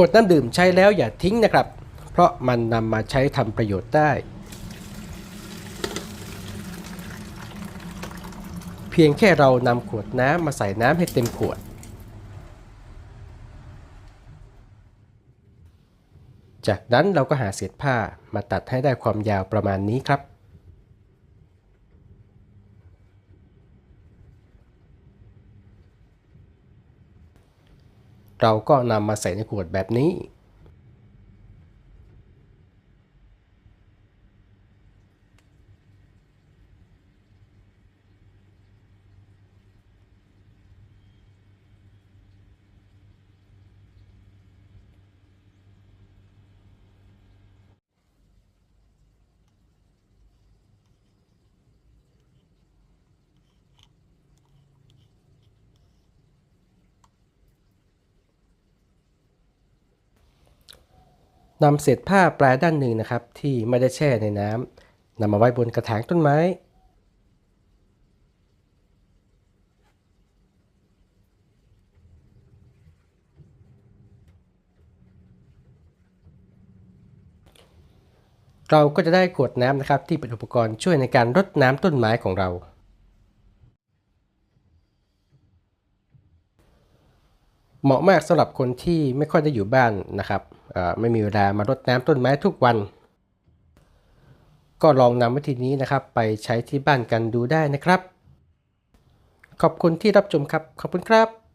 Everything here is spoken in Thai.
ขวดน้ำดื่มใช้แล้วอย่าทิ้งนะครับ เพราะมันนำมาใช้ทำประโยชน์ได้ เพียงแค่เรานำขวดน้ำมาใส่น้ำให้เต็มขวด จากนั้นเราก็หาเศษผ้ามาตัดให้ได้ความยาวประมาณนี้ครับ เราก็นำมาใส่ในขวดแบบนี้ นำเศษผ้าปลายด้านหนึ่งนะครับ ที่ไม่ได้แช่ในน้ำนำมาไว้บนกระถางต้นไม้ เราก็จะได้ขวดน้ำนะครับ ที่เป็นอุปกรณ์ช่วยในการรดน้ำต้นไม้ของเราเหมาะมากสำหรับคนที่ไม่ค่อยได้อยู่บ้านนะครับ ไม่มีเวลามารดน้ำต้นไม้ทุกวัน ก็ลองนำวิธีนี้นะครับ ไปใช้ที่บ้านกันดูได้นะครับ ขอบคุณที่รับชมครับ ขอบคุณครับ